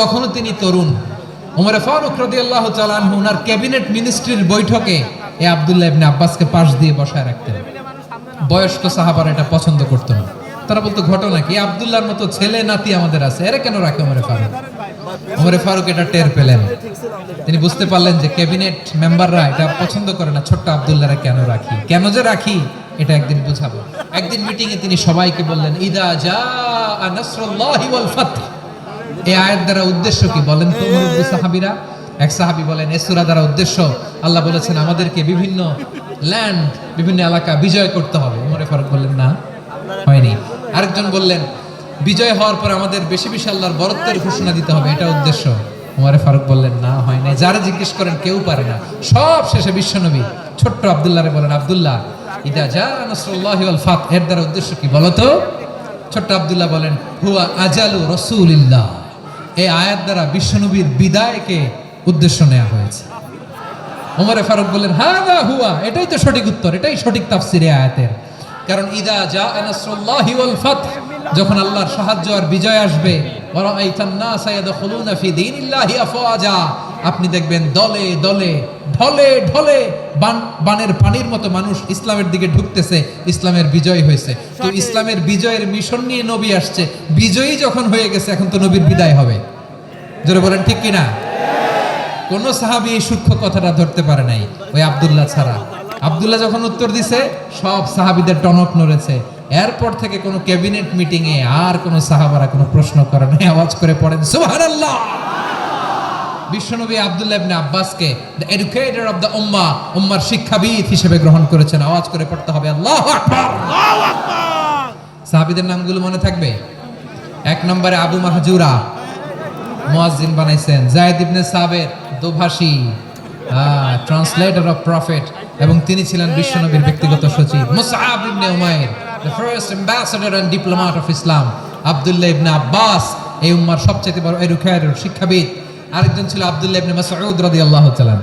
তখনও তিনি তরুণ। ওমর ফারুক রাদিয়াল্লাহু আনহু ওনার ক্যাবিনেট মিনিস্ট্রির বৈঠকে এ আব্দুল্লাহ ইবনে আব্বাসকে পাশ দিয়ে বসায় রাখতেন। বয়স্ক সাহাবারা এটা পছন্দ করতো না। তারা বলতো, ঘটনা কি? আব্দুল্লাহর মতো ছেলে নাতি আমাদের আছে। এরা কেন রাখে ওমরে ফারুক? ওমরে ফারুক এটা টের পেলেন। তিনি বুঝতে পারলেন যে ক্যাবিনেট মেম্বাররা এটা পছন্দ করে না, ছোট্ট আব্দুল্লাহরা কেন রাখি? কেন যে রাখি? এটা একদিন বুঝাবো। একদিন মিটিংয়ে তিনি সবাইকে বললেন, ইদা জা নাসরুল্লাহি ওয়াল ফাতহ। এই আয়াত দ্বারা উদ্দেশ্য কি বলেন তো মুরব্বী সাহাবীরা? এক সাহাবী বলেন, এ সূরা দ্বারা উদ্দেশ্য, আল্লাহ বলেছেন, আমাদেরকে বিভিন্ন ল্যান্ড বিভিন্ন এলাকা বিজয় করতে হবে। উমরে ফারুক বললেন, না, হয়নি। আরেকজন বললেন, বিজয় হওয়ার পর আমাদের বেশি বেশি আল্লাহর বরত্বের ঘোষণা দিতে হবে, এটা উদ্দেশ্য। উমরে ফারুক বললেন, না হয় না যারা জিজ্ঞেস করেন, কেউ পারে না। সব শেষে বিশ্বনবী ছোট্ট আব্দুল্লাহরে বলেন, আব্দুল্লাহ, ইদা যা ওয়াল ফাত। এর দ্বারা উদ্দেশ্য কি বলতো ছোট্ট আব্দুল্লাহ বলেন, হুয়া আজালু রসুলিল্লাহ। এই আয়াত দ্বারা বিশ্বনবীর বিদায়কে উদ্দেশ্য নেওয়া হয়েছে। ওমরে ফারুক বললেন হ্যাঁ না হুয়া। এটাই তো সঠিক উত্তর এটাই সঠিক তাফসিরে আয়াতের। কারণ ইদা যা নাসরুল্লাহি ওয়াল ফাত যখন আল্লাহর সাহায্য আর বিজয় আসবে ওয়ারাআইতান নাসা ইয়াদখুলুনা ফি দীনিল্লাহি আফওয়াজা। আপনি দেখবেন দলে দলে ঢলে ঢলে বান বানের পানির মতো মানুষ ইসলামের দিকে ঢুকতেছে ইসলামের বিজয় হয়েছে। তো ইসলামের বিজয়ের মিশন নিয়ে নবী আসছে। বিজয়ী যখন হয়ে গেছে এখন তো নবীর বিদায় হবে। জোরে বলেন ঠিক কিনা? কোন সাহাবি এই সূক্ষ্ম কথাটা ধরতে পারে নাই ওই আব্দুল্লাহ ছাড়া। আব্দুল্লাহ যখন উত্তর দিছে সব সাহাবিদের টনক নড়েছে। এরপর থেকে কোনো ক্যাবিনেট মিটিং এ আর কোন সাহাবারা কোনো প্রশ্ন করে নাই আওয়াজ করে পড়েন সুবহানাল্লাহ! বিশ্বনবী আব্দুল্লাহ ইবনে আব্বাসকে দ্য এডুকেটর অফ দ্য উম্মাহ উম্মার শিক্ষাবিদ হিসেবে গ্রহণ করেছেন আওয়াজ করে পড়তে হবে আল্লাহু আকবার! আল্লাহু আকবার! সাহাবীদের নামগুলো মনে থাকবে? এক নম্বরে আবু মাহজুরা মুয়াজ্জিন বানাইছেন। জায়েদ ইবনে সাবের দোভাষী ট্রান্সলেটর অফ প্রফেট এবং তিনি ছিলেন বিশ্বনবীর ব্যক্তিগত সচিব। Musab ibn Umair the first ambassador and diplomat of Islam Abdullah ibn Abbas, এই উম্মার সবচেয়ে বড় এডুকেটর শিক্ষাবিদ। আরেকজন ছিল আব্দুল্লাহ ইবনে মাসউদ রাদিয়াল্লাহু তাআলা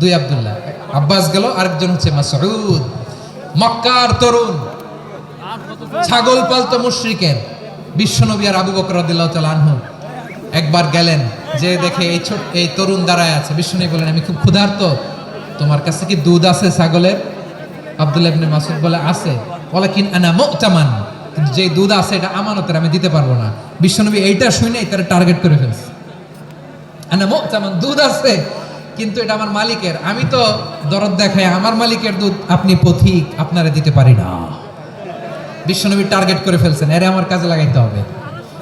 দুই আব্দুল্লাহ। আব্বাস গেল, আরেকজন হচ্ছে মাসউদ। মক্কার তরুণ ছাগল পালতো মুশরিকের। বিশ্বনবী আর আবু বকর রাদিয়াল্লাহু তাআলা আনহু। একবার গেলেন, যে দেখে এই ছোট এই তরুণ দাঁড়ায় আছে। বিশ্বনবী বলেন, আমি খুব ক্ষুধার্ত। তোমার কাছে কি দুধ আছে ছাগলের? আব্দুল্লাহ ইবনে মাসুদ বলে, আছে। বলে কিন আনা মুতামান। কিন্তু যে দুধ আছে, এটা আমানতের, আমি দিতে পারব না। বিশ্বনবী এইটা শুনেই তারা টার্গেট করে ফেলছে। আনা মুতামান, দুধ আছে, কিন্তু এটা আমার মালিকের। আমি তো দরদ দেখাই, আমার মালিকের দুধ আপনি পথিক, আপনারা দিতে পারি না। বিশ্বনবী টার্গেট করে ফেলছেন, এরে আমার কাজে লাগাইতে হবে।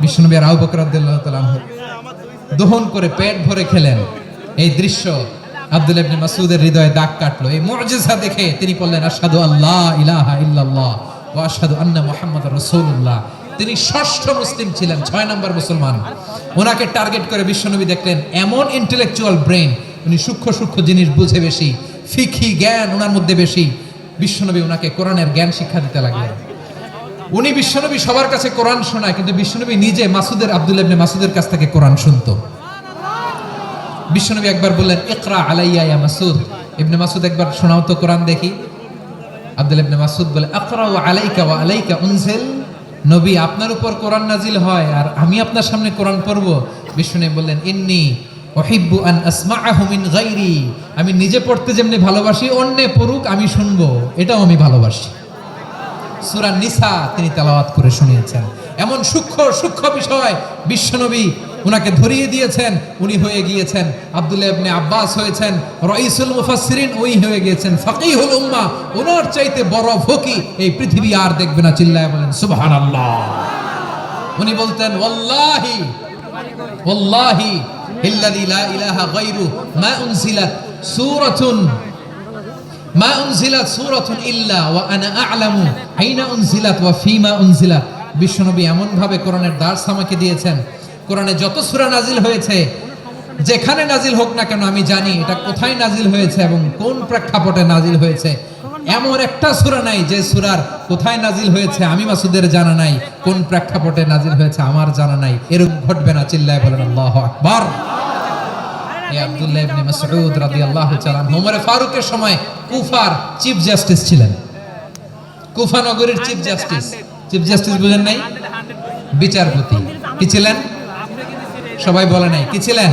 বিষ্ণুনবী আর আবু বকর রাদিয়াল্লাহু তাআলা আনহু দহন করে পেট ভরে খেলেন। এই দৃশ্য আব্দুল ইবনে মাসউদের হৃদয়ে দাগ কাটলো। এই মুজিজা দেখে তিনি বললেন, আশহাদু আল্লাহ ইলাহা ইল্লাল্লাহ ওয়া আশহাদু আন্না মুহাম্মাদার রাসূলুল্লাহ। তিনি ষষ্ঠ মুসলিম ছিলেন, ছয় নম্বর মুসলমান। ওনাকে টার্গেট করে বিশ্বনবী দেখলেন, এমন ইন্টেলেকচুয়াল ব্রেন উনি সূক্ষ্ম সূক্ষ্ম জিনিস বুঝে বেশি ফিকি জ্ঞান ওনার মধ্যে বেশি। বিশ্বনবী ওনাকে কোরআনের জ্ঞান শিক্ষা দিতে লাগলেন। উনি বিশ্বনবী সবার কাছে কোরআন শোনায়, কিন্তু বিশ্বনবী নিজে মাসুদের আব্দুল ইবনে মাসুদের কাছ থেকে কোরআন শুনতো। বিশ্বনবী একবার বললেন, ইকরা আলাইয়া ইয়া মাসুদ। ইবনে মাসুদ একবার, শোনাও তো কোরআন দেখি। আব্দুল ইবনে মাসুদ বলে আকরা ওয়া আলাইকা ওয়া আলাইকা উনজিল। নবী, আপনার উপর কোরআন নাজিল হয় আর আমি আপনার সামনে কোরআন পড়ব। বিশ্বনবী বললেন, ইন্নি ওহিব্বু আন আসমাআহু মিন গায়রি। আমি নিজে পড়তে যেমনি ভালোবাসি, অন্যে পড়ুক, আমি শুনব। এটাও আমি ভালোবাসি। সুরা নিসা তিনি তেলাওয়াত করে শুনিয়েছেন। এমন সূক্ষ্ম সূক্ষ্ম বিষয় বিশ্বনবী উনাকে ধরিয়ে দিয়েছেন, উনি হয়ে গিয়েছেন আব্দুল্লাহ ইবনে আব্বাস হয়েছেন, রাইসুল মুফাসসিরিন ওই হয়ে গিয়েছেন, ফাকিহুল উম্মাহ ওনার চাইতে বড় ফকি এই পৃথিবী আর দেখবে না, চিল্লায় বলেন, সুবহানাল্লাহ। উনি বলতেন, ওয়াল্লাহি ওয়াল্লাহি ইল্লাযী লা ইলাহা গায়রু মা উনজিলাত, সূরাতুন মা উনজিলাত ইল্লা ওয়া আনা আ'লামু আইনা উনজিলাত ওয়া ফিমা উনজিলাত। বিশ্বনবী এমন ভাবে কোরআনের দার্স আমাকে দিয়েছেন। কোরআনে যত সূরা নাজিল হয়েছে, যেখানে নাজিল হোক না কেন আমি জানি এটা কোথায় নাজিল হয়েছে এবং কোন প্রেক্ষাপটে নাজিল হয়েছে। এমন একটা সূরা নাই যে সূরার কোথায় নাজিল হয়েছে আমি মাসুদের জানা নাই, কোন প্রেক্ষাপটে নাজিল হয়েছে আমার জানা নাই, এরকম ঘটবে না চিল্লায় বলেন আল্লাহু আকবার। আব্দুল্লাহ ইবনে মাসউদ রাদিয়াল্লাহু তাআলা ওমর ফারুকের সময় কুফার চিফ জাস্টিস ছিলেন। কুফা নগরীর চিফ জাস্টিস। চিফ জাস্টিস বুঝেন নাই? বিচারপতি। কি ছিলেন? সবাই বলে নাই। কি ছিলেন?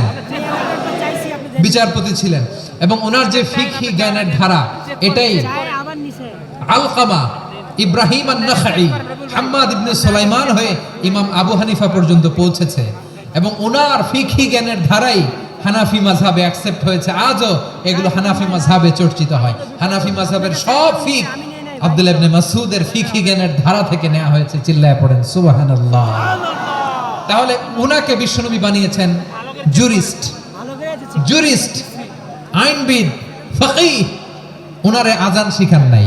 বিচারপতি ছিলেন। এবং ওনার যে ফিকহি জ্ঞানের ধারা এটাই আলকামা ইব্রাহিম আন-নাখাই হাম্মাদ ইবনে সুলাইমান হয়ে ইমাম আবু হানিফা পর্যন্ত পৌঁছেছে। এবং ওনার ফিকহি জ্ঞানের ধারাই হানাফি মাযহাবে অ্যাকসেপ্ট হয়েছে। আজও এগুলো হানাফি মাযহাবে চর্চিত হয়। হানাফি মাযহাবের সব ফিক আব্দুল ইবনে মাসউদের ফিকহি জ্ঞানের ধারা থেকে নেওয়া হয়েছে, চিল্লায় পড়েন। সুবহানাল্লাহ। তাহলে ওনাকে বিশ্বনবী বানিয়েছেন জুরিস্ট জুরিস্ট আইনবিদ ওনারে আজান শিখান নাই।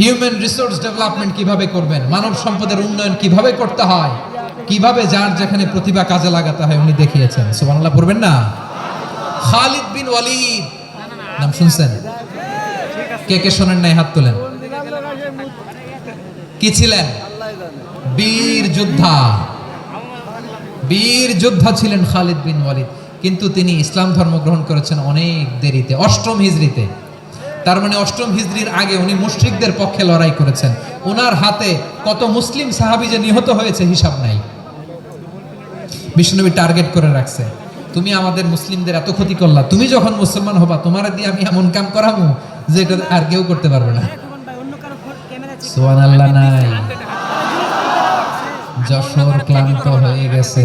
হিউম্যান রিসোর্স ডেভেলপমেন্ট কীভাবে করবেন? মানব সম্পদের উন্নয়ন কীভাবে করতে হয়? কীভাবে যার যেখানে প্রতিভা কাজে লাগাতে হয় উনি দেখিয়েছেন। সুবহানাল্লাহ, পড়বেন না? খালিদ বিন ওয়ালিদ। নাম শুনছেন? কে কে শোনেন নাই, হাত তোলেন। কি ছিলেন? বীর যোদ্ধা। বীর যোদ্ধা ছিলেন খালিদ বিন ওয়ালিদ। কিন্তু তিনি ইসলাম ধর্ম গ্রহণ করেছেন অনেক দেরিতে, অষ্টম হিজরিতে তার মানে অষ্টম হিজরির আগে উনি মুশরিকদের পক্ষে লড়াই করেছেন। ওনার হাতে কত মুসলিম সাহাবি যে নিহত হয়েছে হিসাব নাই। বিষ্ণুনবী টার্গেট করে রাখছে। তুমি আমাদের মুসলিমদের এত ক্ষতি করলা, তুমি যখন মুসলমান হবা, তোমার দিয়ে আমি এমন কাম করাবো যে এটা আর কেউ করতে পারবে না। সোয়ান আল্লাহ নাই। যশোর ক্লান্ত হয়ে গেছে।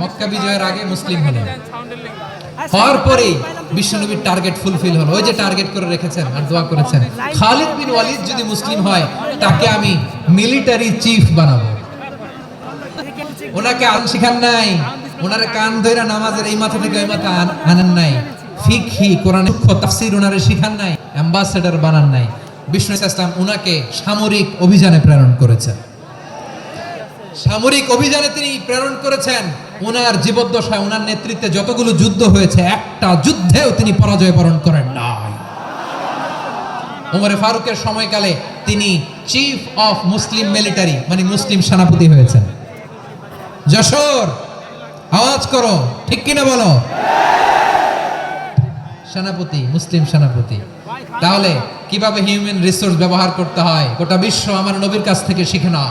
মক্কা বিজয়ের আগে মুসলিম হলেন হওয়ার পরেই বিশ্বনবীর টার্গেট ফুলফিল হলো। ওই যে টার্গেট করে রেখেছেন আর দোয়া করেছেন। খালিদ বিন ওয়ালিদ যদি মুসলিম হয় তাকে আমি মিলিটারি চিফ বানাবো। ওনাকে আন শিখান নাই। ওনারে কান ধইরা নামাজের এই মাথা থেকে ওই মাথা আনেন নাই। ফিকহি কোরআন তাফসীর ওনারে শিখান নাই। অ্যাম্বাসেডর বানান নাই। বিষ্ণু ইসলাম ওনাকে সামরিক অভিযানে প্রেরণ করেছেন। সামরিক অভিযানে তিনি প্রেরণ করেছেন। ওনার জীবদ্দশায় ওনার নেতৃত্বে যতগুলো যুদ্ধ হয়েছে, একটা যুদ্ধেও তিনি পরাজয় বরণ করেন নাই। ওমরে ফারুকের সময়কালে তিনি চিফ অফ মুসলিম মিলিটারি মানে মুসলিম সেনাপতি হয়েছেন। যশোর, আওয়াজ করো, ঠিক কিনা বলো? সেনাপতি, মুসলিম সেনাপতি। তাহলে কীভাবে হিউম্যান রিসোর্স ব্যবহার করতে হয়? গোটা বিশ্ব আমার নবীর কাছ থেকে শিখে নাও।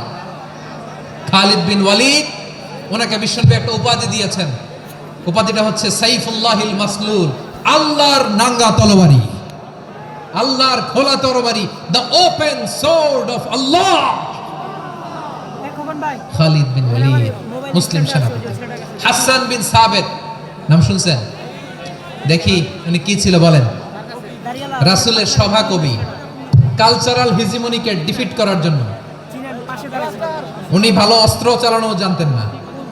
খালিদ বিন ওয়ালিদ ওনাকে বিশ্বনবী একটা উপাধি দিয়েছেন। উপাধিটা হচ্ছে সাইফুল্লাহিল মাসলুল আল্লাহর নাঙ্গা তরবারি আল্লাহর খোলা তরবারি the open sword of Allah Khalid bin Walid মুসলিম সেনাপতি। হাসান বিন সাবেদ নাম শুনছেন? দেখি উনি কি ছিল বলেন। রাসূলের সভা কবি কালচারাল হিজিমনিকে ডিফিট করার জন্য। উনি ভালো অস্ত্র চালানো জানতেন না।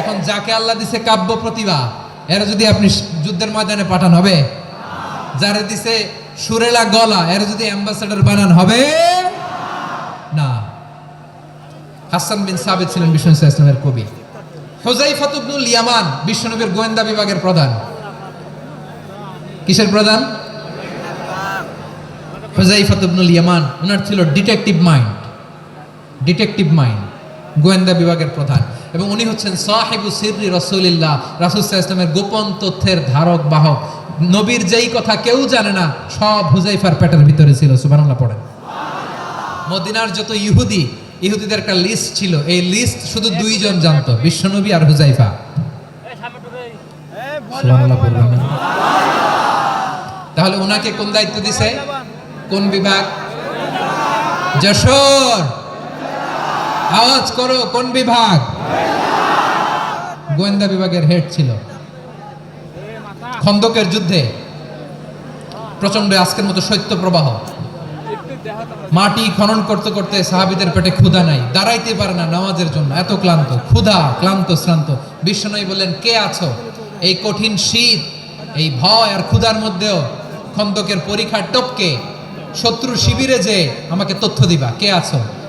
এখন যাকে আল্লাহ দিছে কাব্য প্রতিভা, এরা যদি আপনি যুদ্ধের ময়দানে পাঠান হবে? যারা দিছে সুরেলা গলা, এরা যদি অ্যাম্বাসেডর বানান হবে? না। হাসান বিন সাবেদ ছিলেন বিষ্ণু ইসলামের কবি। হুজাইফাত ইবনুল ইয়ামান বিশ্বনবীর গোয়েন্দা বিভাগের প্রধান। কিসের প্রধান? হুজাইফাত ইবনুল ইয়ামান ওনার ছিল ডিটেকটিভ মাইন্ড ডিটেকটিভ মাইন্ড গোয়েন্দা বিভাগের প্রধান। এবং উনি হচ্ছেন সাহেবু সিররি রসুলিল্লাহ রাসুল্লাহ ইসলামের গোপন তথ্যের ধারক, বাহক। নবীর যেই কথা কেউ জানে না, সব হুজাইফার পেটের ভিতরে ছিল, সুবহানাল্লাহ পড়েন। মদিনার যত ইহুদি, ইহুদিদের একটা লিস্ট ছিল, এই লিস্ট শুধু দুইজন জানতো, বিশ্বনবী আর হুজাইফা? তাহলে ওনাকে কোন দায়িত্ব দিছে? কোন বিভাগ? যশোর। আওয়াজ করো, কোন বিভাগ? গোয়েন্দা বিভাগের হেড ছিল। খন্দকের যুদ্ধে। প্রচণ্ড আজকের মতো শৈত্য প্রবাহ। মাটি খনন করতে করতে সাহাবিদের পেটে ক্ষুধা নাই। দাঁড়াইতে পারে না নামাজের জন্য। এত ক্লান্ত। ক্ষুধা, ক্লান্ত, শ্রান্ত। বিশ্বনবী বললেন, কে আছো? এই কঠিন শীত, এই ভয় আর ক্ষুধার মধ্যেও খন্দকের পরীক্ষার টপকে। শত্রু শিবিরে যে আমাকে তথ্য দিবা। কে আছো?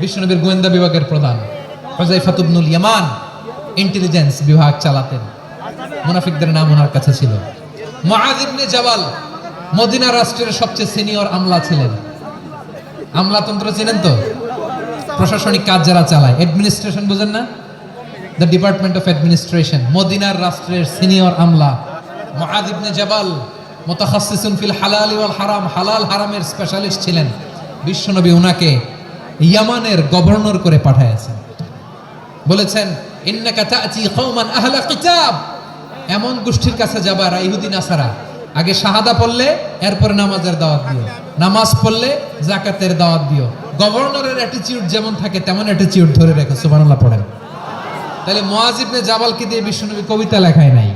বিশ্বনবীর গোয়েন্দা বিভাগের প্রধান হোজাইফা ইবনুল ইয়ামান ইন্টেলিজেন্স বিভাগ চালাতেন। মুনাফিকদের নাম ওনার কাছে ছিল। মুআয ইবনে জাবাল মদিনা রাষ্ট্রের সবচেয়ে সিনিয়র আমলা ছিলেন। আমলাতন্ত্র ছিলেন তো? প্রশাসনিক কাজ যারা চালায়। অ্যাডমিনিস্ট্রেশন বুঝেন না? দ্য ডিপার্টমেন্ট অফ অ্যাডমিনিস্ট্রেশন, মদিনার রাষ্ট্রের সিনিয়র আমলা মুআয ইবনে জাবাল মুতাখাসসিসুন ফিল হালাল ওয়াল হারাম, হালাল হারামের স্পেশালিস্ট ছিলেন। বিশ্বনবী ওনাকে ইয়ামানের গভর্নর করে পাঠাইছেন বলেছেন এমন গোষ্ঠীর কাছে যাবা আর ইহুদি নাসারা, আগে শাহাদা পড়লে, এরপরে নামাজের দাওয়াত দিও। নামাজ পড়লে জাকাতের দাওয়াত দিও। গভর্নরের অ্যাটিটিউড যেমন থাকে, তেমন অ্যাটিটিউড ধরে রেখো, সুবহানাল্লাহ, পড়েন। তাহলে মুআজ ইবনে জাবালকে দিয়ে বিশ্বনবী কবিতা লেখায় নাই,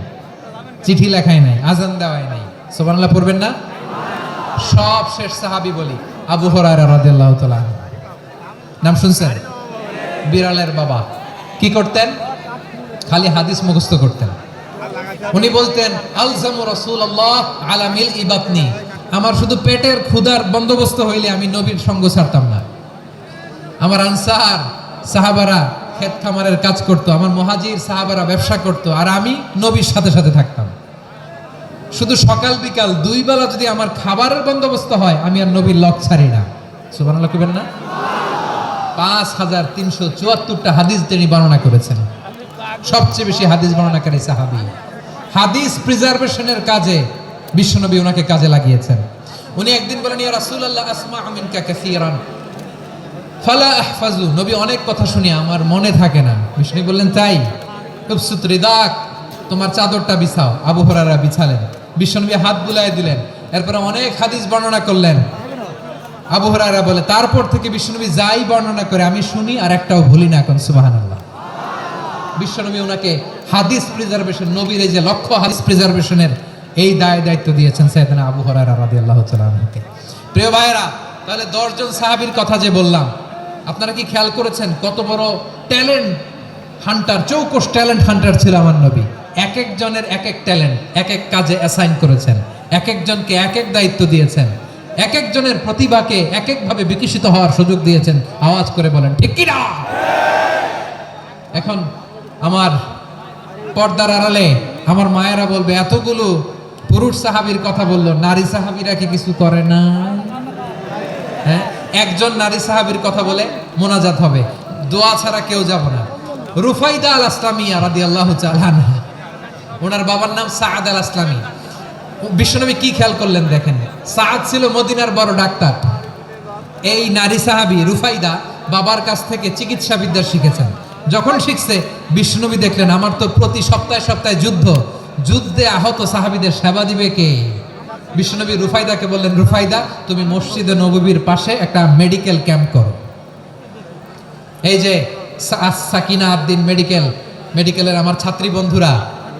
চিঠি লেখায় নাই, আজান দেওয়ায় নাই। সুবহানাল্লাহ, পড়বেন না? সব শেষ সাহাবী বলি, আবু হুরায়রা রাদিয়াল্লাহু তাআলা। নাম শুনছেন? বিড়ালের বাবা। কি করতেন? খালি হাদিস মুখস্থ করতেন। উনি বলতেন, আলজামু রাসূলুল্লাহ আলা মিল ইবাতনি আমার শুধু পেটের ক্ষুধার বন্দোবস্ত হইলে আমি নবীর সঙ্গ ছাড়তাম না। আমার আনসার, সাহাবারা ক্ষেত খামারের কাজ করতো, আমার মহাজির সাহাবারা ব্যবসা করতো, আর আমি নবীর সাথে সাথে থাকতাম। শুধু সকাল বিকাল দুই বেলা যদি আমার খাবারের বন্দোবস্ত হয়, আমি আর নবীর লক ছাড়ি না। সুবহানাল্লাহ কইবেন না? পাঁচ হাজার তিনশো চুয়াত্তরটা হাদিস তিনি বর্ণনা করেছেন। সবচেয়ে বেশি হাদিস বর্ণনাকারী সাহাবি। হাদিস প্রিজার্ভেশনের কাজে বিশ্বনবী ওনাকে কাজে লাগিয়েছেন। উনি একদিন বলেন, ইয়া রাসূলুল্লাহ আসমা মিনকা কাসীরান। ফালা আহফাজু, নবী অনেক কথা শুনি, আমার মনে থাকে না। বিষ্ণু বললেন, তাই? উবসুত রিদাক তোমার চাদরটা বিছাও। আবু হুরায়রা বিছালেন। বিশ্বনবী হাত বুলায় দিলেন। এরপরে অনেক হাদিস বর্ণনা করলেন। আবু হুরায়রা বলে, তারপর থেকে বিশ্বনবী যাই বর্ণনা করে, আমি শুনি আর একটাও ভুলি না এখন, সুবহানাল্লাহ। বিশ্বনবী ওনাকে হাদিস প্রিজার্ভেশন নবীর এই যে লক্ষ্য হাদিস প্রিজার্ভেশনের এই দায় দায়িত্ব দিয়েছেন সাইয়েদনা আবু হুরায়রা রাদিয়াল্লাহু তাআলা আনহুকে। প্রিয় ভাইয়েরা, তাহলে দশজন সাহাবীর কথা যে বললাম, আপনারা কি খেয়াল করেছেন কত বড় ট্যালেন্ট হান্টার চৌকস ট্যালেন্ট হান্টার ছিল আমার নবী? এক একজনের এক এক ট্যালেন্ট এক এক কাজে অ্যাসাইন করেছেন এক একজনকে এক এক দায়িত্ব দিয়েছেন। এক একজনের প্রতিভাকে এক একভাবে বিকশিত হওয়ার সুযোগ দিয়েছেন। আওয়াজ করে বলেন, ঠিক কিনা এখন আমার পর্দার আড়ালে আমার মায়েরা বলবে, এতগুলো পুরুষ সাহাবীর কথা বলল, নারী সাহাবীরা কি কিছু করে না? হ্যাঁ? একজন নারী সাহাবীর কথা বলে মোনাজাত হবে। দোয়া ছাড়া কেউ যাব না। রুফাইদা আল আসলামিয়া রাদি আল্লাহ ওনার বাবার নাম সাদ আল আসলামী বিশ্বনবী কি খেয়াল করলেন দেখেন? সাদ ছিল মদিনার বড় ডাক্তার। এই নারী সাহাবী রুফাইদা বাবার কাছ থেকে চিকিৎসা বিদ্যা শিখেছেন। যখন শিখছে বিষ্ণুনবী দেখলেন, আমার তো প্রতি সপ্তাহে সপ্তাহে যুদ্ধ। যুদ্ধে আহত সাহাবিদের সেবা দিবে কে? বিষ্ণুনবী রুফাইদাকে বললেন, রুফাইদা, তুমি মসজিদে নববীর পাশে একটা মেডিকেল ক্যাম্প করো। এই যে সাকিনা আদ্দিন মেডিকেল, মেডিকেলের আমার ছাত্রী বন্ধুরা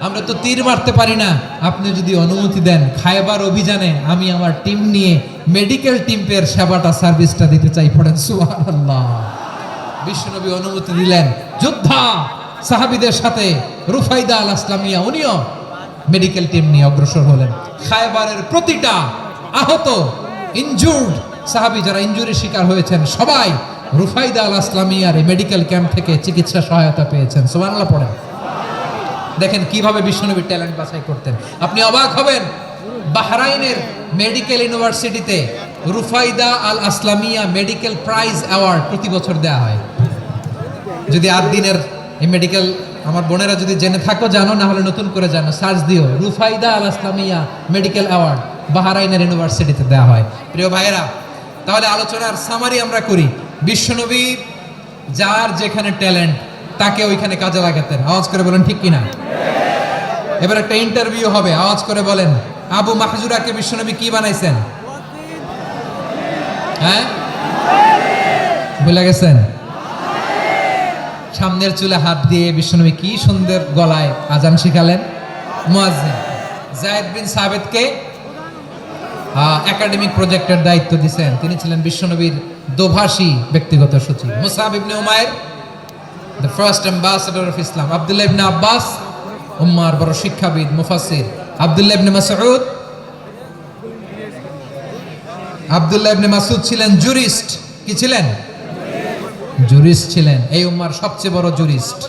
আমরা তো তীর মারতে পারি না। আপনি যদি অনুমতি দেন, খাইবার অভিযানে আমি আমার টিম নিয়ে মেডিকেল টিমের সেবাটা সার্ভিসটা দিতে চাই পড়েন, সুবহানাল্লাহ। বিশ্বনবী অনুমতি দিলেন। যোদ্ধা সাহাবিদের সাথে রুফাইদা আল আসলামিয়া, উনিও মেডিকেল টিম নিয়ে অগ্রসর হলেন। খায়বারের প্রতিটা আহত ইনজুর্ড সাহাবি যারা ইনজুরির শিকার হয়েছেন, সবাই রুফাইদা আল আসলামিয়ার মেডিকেল ক্যাম্প থেকে চিকিৎসা সহায়তা পেয়েছেন। সুবহানাল্লাহ, পড়েন। দেখেন কীভাবে বিশ্বনবী ট্যালেন্ট বাছাই করতেন। আপনি অবাক হবেন, বাহরাইনের মেডিকেল ইউনিভার্সিটিতে Rufaida Al Aslamia medical prize award প্রতি বছর দেওয়া হয়। যদি আট দিনের এই মেডিকেল, আমার বোনেরা যদি জেনে থাকো, জানো, না হলে নতুন করে জানো, সার্চ দিও, Rufaida Al Aslamia medical award বাহারাইনের ইউনিভার্সিটিতে দেওয়া হয়। প্রিয় ভাইয়েরা, তাহলে আলোচনার সামারি আমরা করি। বিশ্বনবী যার যেখানে ট্যালেন্ট তাকে ওইখানে কাজে লাগাতেন। আওয়াজ করে বলেন, ঠিক কিনা? এবার একটা ইন্টারভিউ হবে। আওয়াজ করে বলেন, আবু মাহজুরাকে বিশ্বনবী কি বানাইছেন? হ্যাঁ? ভুলে গেছেন? সামনের চুলে হাত দিয়ে বিশ্বনবী কি সুন্দর গলায় আজান শিখালেন? মুয়াজ্জিন। বিন সাবেদকে একাডেমিক প্রজেক্টের দায়িত্ব দিয়েছেন তিনি ছিলেন বিশ্বনবীর দোভাষী ব্যক্তিগত সচিব। Musab ibn Umair the first ambassador of Islam Abdullah ibn Abbas উম্মার বড় শিক্ষাবিদ, মুফাসসির। আব্দুল্লাহ ইবনে মাসউদ আব্দুল্লাহ ইবনে মাসউদ ছিলেন জুরিস্ট কি ছিলেন? জুরিস্ট ছিলেন। এই উম্মার সবচেয়ে বড় জুরিস্ট